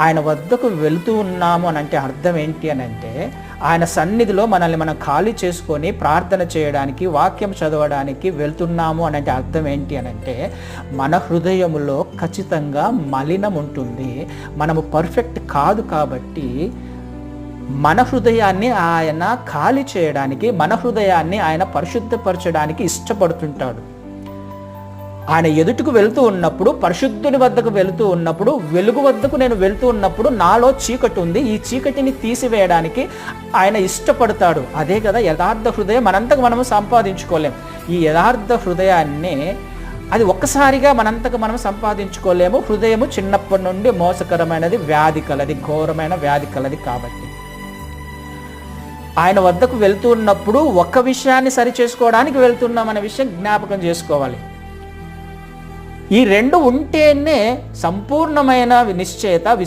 ఆయన వద్దకు వెళుతూ ఉన్నాము అని అంటే అర్థం ఏంటి అని అంటే ఆయన సన్నిధిలో మనల్ని మనం ఖాళీ చేసుకొని ప్రార్థన చేయడానికి వాక్యం చదవడానికి వెళ్తున్నాము అని అంటే అర్థం ఏంటి అని అంటే మన హృదయములో ఖచ్చితంగా మలినం ఉంటుంది. మనము పర్ఫెక్ట్ కాదు కాబట్టి మన హృదయాన్ని ఆయన ఖాళీ చేయడానికి మన హృదయాన్ని ఆయన పరిశుద్ధపరచడానికి ఇష్టపడుతుంటాడు. ఆయన ఎదుటకు వెళుతూ ఉన్నప్పుడు పరిశుద్ధుని వద్దకు వెళుతూ ఉన్నప్పుడు వెలుగు వద్దకు నేను వెళ్తూ ఉన్నప్పుడు నాలో చీకటి ఉంది. ఈ చీకటిని తీసివేయడానికి ఆయన ఇష్టపడతాడు. అదే కదా యథార్థ హృదయం మనంతకు మనము సంపాదించుకోలేం. ఈ యథార్థ హృదయాన్ని అది ఒక్కసారిగా మనంతకు మనం సంపాదించుకోలేము. హృదయము చిన్నప్పటి నుండి మోసకరమైనది వ్యాధి కలది ఘోరమైన వ్యాధి కలది కాబట్టి. ఆయన వద్దకు వెళ్తూ ఉన్నప్పుడు ఒక్క విషయాన్ని సరి చేసుకోవడానికి వెళ్తున్నాం అనే విషయం జ్ఞాపకం చేసుకోవాలి. ఈ రెండు ఉంటేనే సంపూర్ణమైన నిశ్చయత